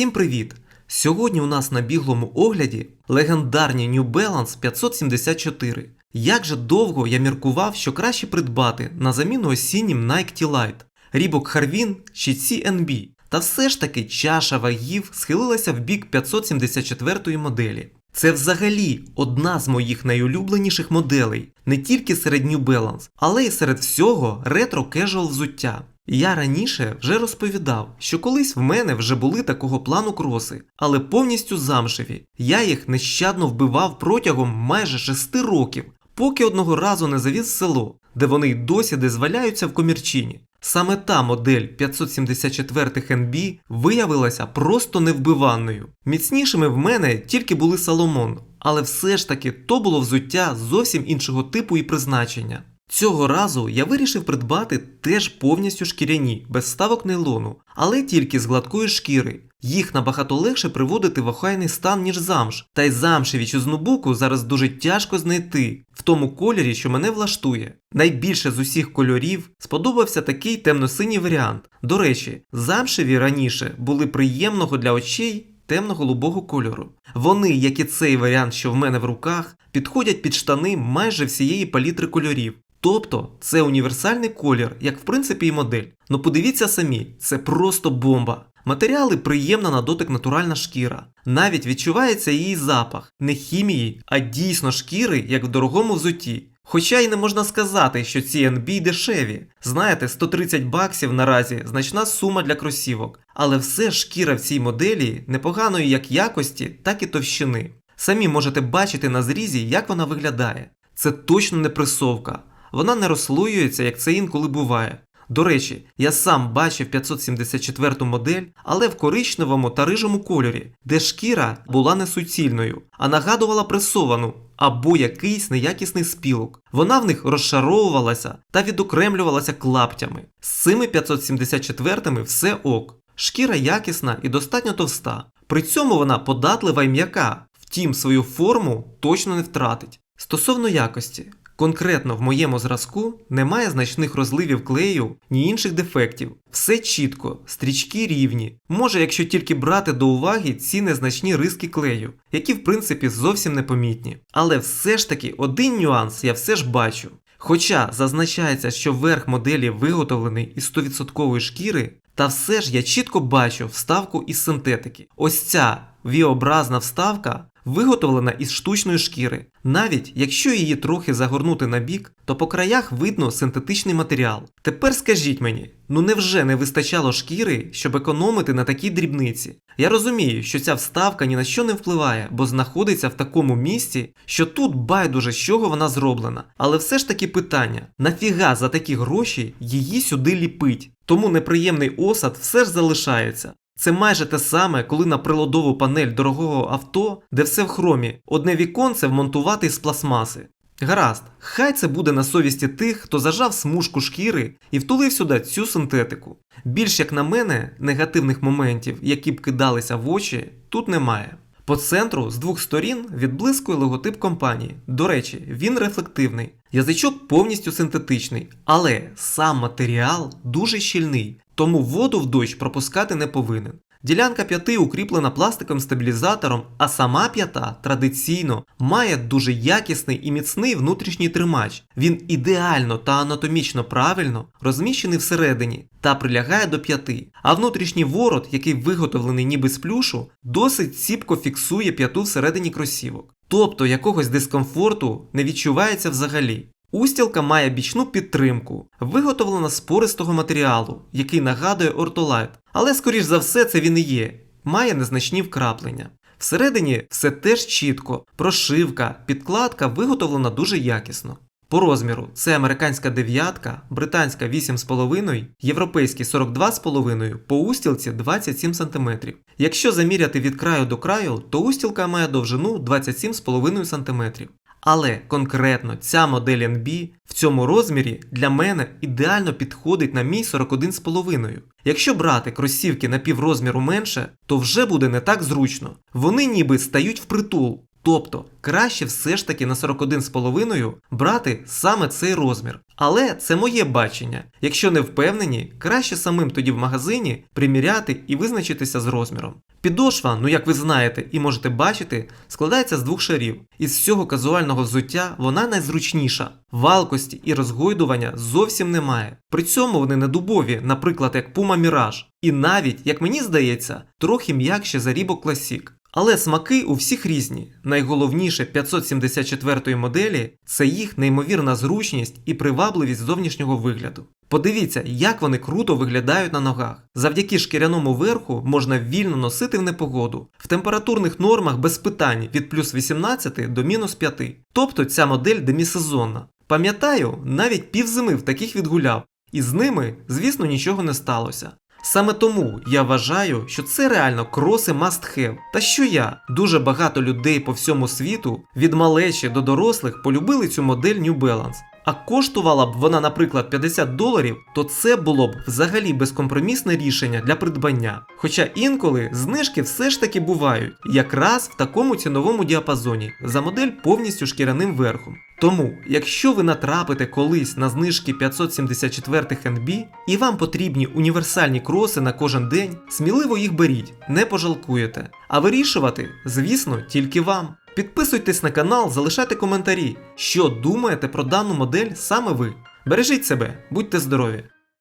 Всім привіт! Сьогодні у нас на біглому огляді легендарні New Balance 574. Як же довго я міркував, що краще придбати на заміну осіннім Nike T-Lite, Рібок Харвін чи CNB. Та все ж таки чаша вагів схилилася в бік 574 моделі. Це взагалі одна з моїх найулюбленіших моделей, не тільки серед New Balance, але й серед всього ретро-кежуал взуття. Я раніше вже розповідав, що колись в мене вже були такого плану кроси, але повністю замшеві. Я їх нещадно вбивав протягом майже 6 років, поки одного разу не завіз село, де вони й досі десь зваляються в комірчині. Саме та модель 574 NB виявилася просто невбиванною. Міцнішими в мене тільки були Соломон, але все ж таки то було взуття зовсім іншого типу і призначення. Цього разу я вирішив придбати теж повністю шкіряні, без ставок нейлону, але тільки з гладкої шкіри. Їх набагато легше приводити в охайний стан, ніж замш, та й замшеві чи з нубуку зараз дуже тяжко знайти в тому кольорі, що мене влаштує. Найбільше з усіх кольорів сподобався такий темно-синій варіант. До речі, замшеві раніше були приємного для очей темно-голубого кольору. Вони, як і цей варіант, що в мене в руках, підходять під штани майже всієї палітри кольорів. Тобто це універсальний колір, як в принципі і модель. Ну подивіться самі, це просто бомба. Матеріали приємна на дотик натуральна шкіра. Навіть відчувається її запах, не хімії, а дійсно шкіри, як в дорогому взутті. Хоча й не можна сказати, що ці NB дешеві. Знаєте, 130 баксів наразі значна сума для кросівок. Але все шкіра в цій моделі непоганої як якості, так і товщини. Самі можете бачити на зрізі, як вона виглядає. Це точно не пресовка. Вона не розслоюється, як це інколи буває. До речі, я сам бачив 574 модель, але в коричневому та рижому кольорі, де шкіра була не суцільною, а нагадувала пресовану або якийсь неякісний спілок. Вона в них розшаровувалася та відокремлювалася клаптями. З цими 574 все ок. Шкіра якісна і достатньо товста. При цьому вона податлива і м'яка, втім свою форму точно не втратить. Стосовно якості, Конкретно в моєму зразку немає значних розливів клею, ні інших дефектів. Все чітко, стрічки рівні. Може, якщо тільки брати до уваги ці незначні риски клею, які в принципі зовсім непомітні. Але все ж таки один нюанс я все ж бачу. Хоча зазначається, що верх моделі виготовлений із 100% шкіри, та все ж я чітко бачу вставку із синтетики. Ось ця віобразна вставка виготовлена із штучної шкіри. Навіть якщо її трохи загорнути на бік, то по краях видно синтетичний матеріал. Тепер скажіть мені, ну невже не вистачало шкіри, щоб економити на такій дрібниці? Я розумію, що ця вставка ні на що не впливає, бо знаходиться в такому місці, що тут байдуже з чого вона зроблена. Але все ж таки питання: нафіга за такі гроші її сюди ліпить? Тому неприємний осад все ж залишається. Це майже те саме, коли на приладову панель дорогого авто, де все в хромі, одне віконце вмонтувати з пластмаси. Гаразд, хай це буде на совісті тих, хто зажав смужку шкіри і втулив сюди цю синтетику. Більш як на мене, негативних моментів, які б кидалися в очі, тут немає. По центру з двох сторін відблискує логотип компанії. До речі, він рефлективний. Язичок повністю синтетичний, але сам матеріал дуже щільний, тому воду в дощ пропускати не повинен. Ділянка п'яти укріплена пластиком стабілізатором, а сама п'ята традиційно має дуже якісний і міцний внутрішній тримач. Він ідеально та анатомічно правильно розміщений всередині та прилягає до п'яти. А внутрішній ворот, який виготовлений ніби з плюшу, досить ціпко фіксує п'яту всередині кросівок. Тобто якогось дискомфорту не відчувається взагалі. Устілка має бічну підтримку, виготовлена з пористого матеріалу, який нагадує ортолайт, але скоріш за все це він і є, має незначні вкраплення. Всередині все теж чітко, прошивка, підкладка виготовлена дуже якісно. По розміру це американська дев'ятка, британська 8,5, європейський 42,5, по устілці 27 см. Якщо заміряти від краю до краю, то устілка має довжину 27,5 см. Але конкретно ця модель NB в цьому розмірі для мене ідеально підходить на мій 41,5. Якщо брати кросівки на піврозміру менше, то вже буде не так зручно. Вони ніби стають впритул. Тобто краще все ж таки на 41,5 брати саме цей розмір. Але це моє бачення. Якщо не впевнені, краще самим тоді в магазині приміряти і визначитися з розміром. Підошва, ну як ви знаєте і можете бачити, складається з двох шарів. Із всього казуального взуття вона найзручніша. Валкості і розгойдування зовсім немає. При цьому вони не дубові, наприклад, як Puma Mirage. І навіть, як мені здається, трохи м'якше за Reebok Classic. Але смаки у всіх різні. Найголовніше 574-ї моделі це їх неймовірна зручність і привабливість зовнішнього вигляду. Подивіться, як вони круто виглядають на ногах. Завдяки шкіряному верху можна вільно носити в непогоду, в температурних нормах без питань від плюс 18 до мінус 5. Тобто ця модель демісезонна. Пам'ятаю, навіть півзими в таких відгуляв, і з ними, звісно, нічого не сталося. Саме тому я вважаю, що це реально кроси must have. Та що я? Дуже багато людей по всьому світу, від малечі до дорослих, полюбили цю модель New Balance. А коштувала б вона, наприклад, 50 доларів, то це було б взагалі безкомпромісне рішення для придбання. Хоча інколи знижки все ж таки бувають, якраз в такому ціновому діапазоні, за модель повністю шкіряним верхом. Тому, якщо ви натрапите колись на знижки 574 NB і вам потрібні універсальні кроси на кожен день, сміливо їх беріть, не пожалкуєте. А вирішувати, звісно, тільки вам. Підписуйтесь на канал, залишайте коментарі, що думаєте про дану модель саме ви. Бережіть себе, будьте здорові!